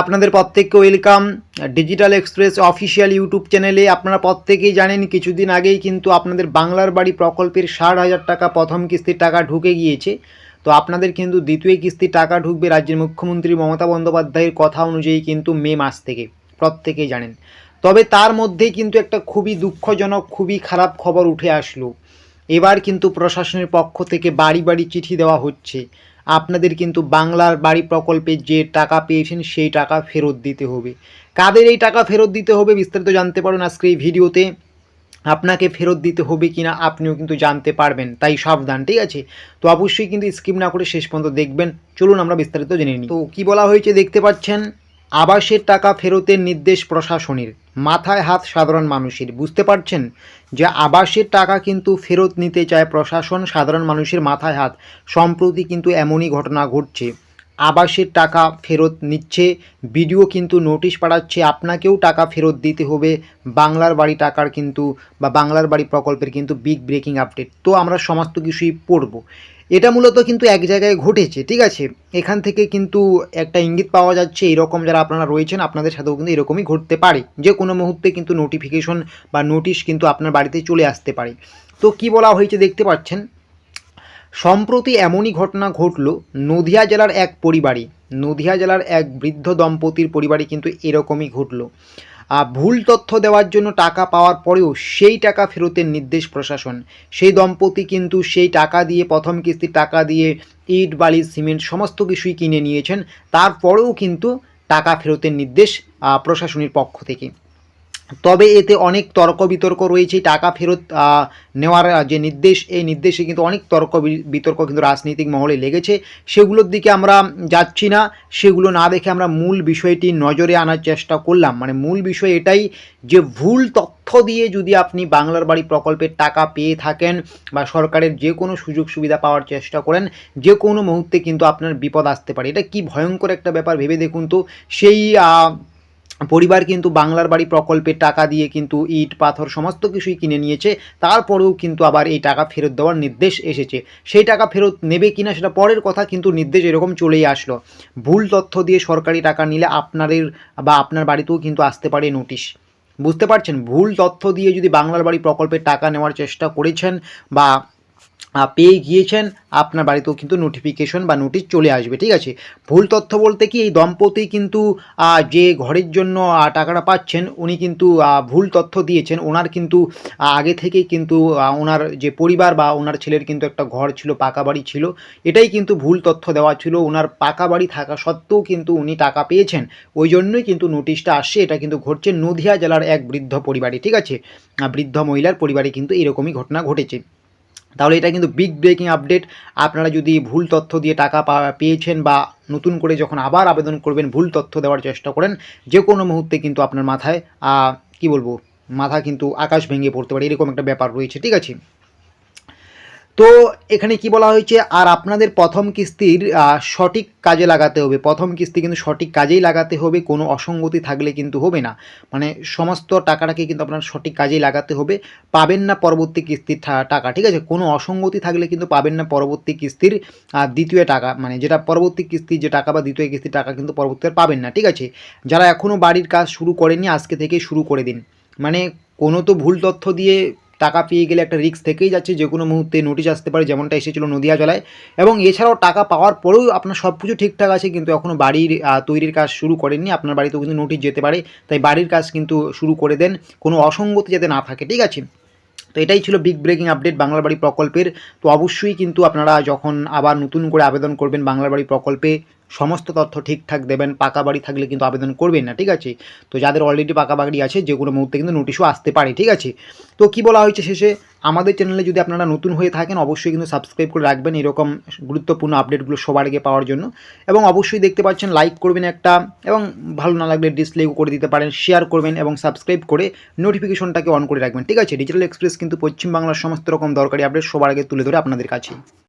আপনাদের প্রত্যেককে welcome digital express official YouTube চ্যানেলে আপনারা প্রত্যেকেই জানেন, কিছুদিন আগেই কিন্তু আপনাদের বাংলার বাড়ি প্রকল্পের ষাট হাজার টাকা প্রথম কিস্তির টাকা ঢুকে গিয়েছে। তো আপনাদের কিন্তু দ্বিতীয় কিস্তির টাকা ঢুকবে রাজ্যের মুখ্যমন্ত্রী মমতা বন্দ্যোপাধ্যায়ের কথা অনুযায়ী কিন্তু মে মাস থেকে, প্রত্যেকেই জানেন। তবে তার মধ্যেই কিন্তু একটা খুবই দুঃখজনক, খুবই খারাপ খবর উঠে আসলো। এবার কিন্তু প্রশাসনের পক্ষ থেকে বাড়ি বাড়ি চিঠি দেওয়া হচ্ছে। আপনাদের কিন্তু বাংলার বাড়ি প্রকল্পে যে টাকা পেয়েছেন সেই টাকা ফেরত দিতে হবে। কাদের এই টাকা ফেরত দিতে হবে বিস্তারিত জানতে পারেন আজকে এই ভিডিওতে। আপনাকে ফেরত দিতে হবে কি না আপনিও কিন্তু জানতে পারবেন, তাই সাবধান, ঠিক আছে? তো অবশ্যই কিন্তু স্কিপ না করে শেষ পর্যন্ত দেখবেন। চলুন আমরা বিস্তারিত জেনে নিই। তো কী বলা হয়েছে দেখতে পাচ্ছেন? আবাসের টাকা ফেরতের নির্দেশ প্রশাসনের। মাথায় হাত সাধারণ মানুষের। বুঝতে পারছেন? যে আবাসের টাকা কিন্তু ফেরত নিতে চায় প্রশাসন সাধারণ মানুষের মাথায় হাত, সম্প্রতি কিন্তু এমনই ঘটনা ঘটছে। আবাসের টাকা ফেরত নিচ্ছে। বিডিও কিন্তু নোটিশ পাঠাচ্ছে, আপনাকেও টাকা ফেরত দিতে হবে। বাংলার বাড়ি টাকার কিন্তু বা বাংলার বাড়ি প্রকল্পের কিন্তু বিগ ব্রেকিং আপডেট তো আমরা সমস্ত কিছুই পড়ব। এটা মূলত কিন্তু এক জায়গায় ঘটেছে, ঠিক আছে? এখান থেকে কিন্তু একটা ইঙ্গিত পাওয়া যাচ্ছে, এরকম যারা আপনারা রয়েছেন, আপনাদের সাথেও কিন্তু এরকমই ঘটতে পারে। যে কোনো মুহূর্তে কিন্তু নোটিফিকেশন বা নোটিশ কিন্তু আপনার বাড়িতে চলে আসতে পারে। তো কি বলা হয়েছে দেখতে পাচ্ছেন? সম্প্রতি এমনই ঘটনা ঘটল, নদিয়া জেলার এক পরিবারে। নদিয়া জেলার এক বৃদ্ধ দম্পতির পরিবারে কিন্তু এরকমই ঘটল। ভুল তথ্য দেওয়ার জন্য টাকা পাওয়ার পরেও সেই টাকা ফেরতের নির্দেশ প্রশাসন। সেই দম্পতি কিন্তু সেই টাকা দিয়ে, প্রথম কিস্তির টাকা দিয়ে ইট, বালি, সিমেন্ট সমস্ত কিছুই কিনে নিয়েছেন। তারপরেও কিন্তু টাকা ফেরতের নির্দেশ প্রশাসনের পক্ষ থেকে। তবে এতে অনেক তর্ক বিতর্ক রয়েছে, টাকা ফেরত নেওয়ার যে নির্দেশ, এই নির্দেশে কিন্তু অনেক তর্ক বিতর্ক কিন্তু রাজনৈতিক মহলে লেগেছে। সেগুলোর দিকে আমরা যাচ্ছি না, সেগুলো না দেখে আমরা মূল বিষয়টি নজরে আনার চেষ্টা করলাম। মানে মূল বিষয় এটাই যে ভুল তথ্য দিয়ে যদি আপনি বাংলার বাড়ি প্রকল্পের টাকা পেয়ে থাকেন বা সরকারের যে কোনো সুযোগ সুবিধা পাওয়ার চেষ্টা করেন, যে কোনো মুহূর্তে কিন্তু আপনার বিপদ আসতে পারে। এটা কি ভয়ঙ্কর একটা ব্যাপার ভেবে দেখুন তো? সেই পরিবার কিন্তু বাংলার বাড়ি প্রকল্পের টাকা দিয়ে কিন্তু ইট, পাথর সমস্ত কিছুই কিনে নিয়েছে। তারপরেও কিন্তু আবার এই টাকা ফেরত দেওয়ার নির্দেশ এসেছে। সেই টাকা ফেরত নেবে কিনা সেটা পরের কথা কিন্তু নির্দেশ এরকম চলেই আসলো। ভুল তথ্য দিয়ে সরকারি টাকা নিলে আপনাদের বা আপনার বাড়িতেও কিন্তু আসতে পারে নোটিশ। বুঝতে পারছেন? ভুল তথ্য দিয়ে যদি বাংলার বাড়ি প্রকল্পের টাকা নেওয়ার চেষ্টা করেছেন বা পেয়ে গিয়েছেন, আপনার বাড়িতেও কিন্তু নোটিফিকেশন বা নোটিশ চলে আসবে, ঠিক আছে? ভুল তথ্য বলতে কি এই দম্পতি কিন্তু যে ঘরের জন্য টাকাটা পাচ্ছেন, উনি কিন্তু ভুল তথ্য দিয়েছেন। ওনার কিন্তু আগে থেকেই কিন্তু ওনার যে পরিবার বা ওনার ছেলের কিন্তু একটা ঘর ছিল, পাকা বাড়ি ছিল, এটাই কিন্তু ভুল তথ্য দেওয়া ছিল। ওনার পাকা বাড়ি থাকা সত্ত্বেও কিন্তু উনি টাকা পেয়েছেন। ওই জন্যই কিন্তু নোটিশটা আসছে, এটা কিন্তু ঘটছে নদিয়া জেলার এক বৃদ্ধ পরিবারে, ঠিক আছে? বৃদ্ধ মহিলার পরিবারে কিন্তু এরকমই ঘটনা ঘটেছে। তাহলে এটা কিন্তু বিগ ব্রেকিং আপডেট আপনারা যদি ভুল তথ্য দিয়ে টাকা পেয়েছেন বা নতুন করে যখন আবার আবেদন করবেন, ভুল তথ্য দেওয়ার চেষ্টা করেন যে কোনো মুহূর্তে কিন্তু আপনার মাথায় কি বলব, মাথা কিন্তু আকাশ ভেঙে পড়তে পারে, এরকম একটা ব্যাপার রয়েছে, ঠিক আছে? তো এখানে কি বলা হয়েছে? আর আপনাদের প্রথম কিস্তির সঠিক কাজে লাগাতে হবে। প্রথম কিস্তি কিন্তু সঠিক কাজেই লাগাতে হবে, কোনো অসঙ্গতি থাকলে কিন্তু হবে না। মানে সমস্ত টাকাটাকে কিন্তু আপনার সঠিক কাজেই লাগাতে হবে। পাবেন না পরবর্তী কিস্তির টাকা, ঠিক আছে? কোনো অসঙ্গতি থাকলে কিন্তু পাবেন না পরবর্তী কিস্তির দ্বিতীয় টাকা। মানে যেটা পরবর্তী কিস্তির যে টাকা বা দ্বিতীয় কিস্তির টাকা কিন্তু পরবর্তীতে আর পাবেন না, ঠিক আছে? যারা এখনও বাড়ির কাজ শুরু করেনি আজকে থেকে শুরু করে দিন। মানে কোনো তো ভুল তথ্য দিয়ে টাকা পেয়ে গেলে একটা রিস্ক থেকেই যাচ্ছে যে কোনো মুহূর্তে নোটিশ আসতে পারে, যেমনটা এসেছিল নদিয়া জলায়। এবং এছাড়াও টাকা পাওয়ার পরেও আপনার সব কিছু ঠিকঠাক আছে, কিন্তু এখনও বাড়ির তৈরির কাজ শুরু করেননি। আপনার বাড়িতেও কিন্তু নোটিশ যেতে পারে, তাই বাড়ির কাজ কিন্তু শুরু করে দেন। কোনো অসঙ্গতি যাতে না থাকে, ঠিক আছে? তো এটাই ছিল বিগ ব্রেকিং আপডেট বাংলার বাড়ি প্রকল্পের। তো অবশ্যই কিন্তু আপনারা যখন আবার নতুন করে আবেদন করবেন বাংলার বাড়ি প্রকল্পে সমস্ত তথ্য ঠিকঠাক দেবেন, পাকা বাড়ি থাকলে কিন্তু আবেদন করবেন না, ঠিক আছে? তো যাদের অলরেডি পাকা বাড়ি আছে, যে কোনো মুহূর্তে কিন্তু নোটিশও আসতে পারে, ঠিক আছে? তো কি বলা হয়েছে শেষে? আমাদের চ্যানেলে যদি আপনারা নতুন হয়ে থাকেন, অবশ্যই কিন্তু সাবস্ক্রাইব করে রাখবেন এরকম গুরুত্বপূর্ণ আপডেটগুলো সবার আগে পাওয়ার জন্য। এবং অবশ্যই দেখতে পাচ্ছেন লাইক করবেন একটা, এবং ভালো না লাগলে ডিসলাইক করে দিতে পারেন শেয়ার করবেন এবং সাবস্ক্রাইব করে নোটিফিকেশনটাকে অন করে রাখবেন, ঠিক আছে? ডিজিটাল এক্সপ্রেস কিন্তু পশ্চিমবাংলার সমস্ত রকম দরকারি আপডেট সবার আগে তুলে ধরে আপনাদের কাছে।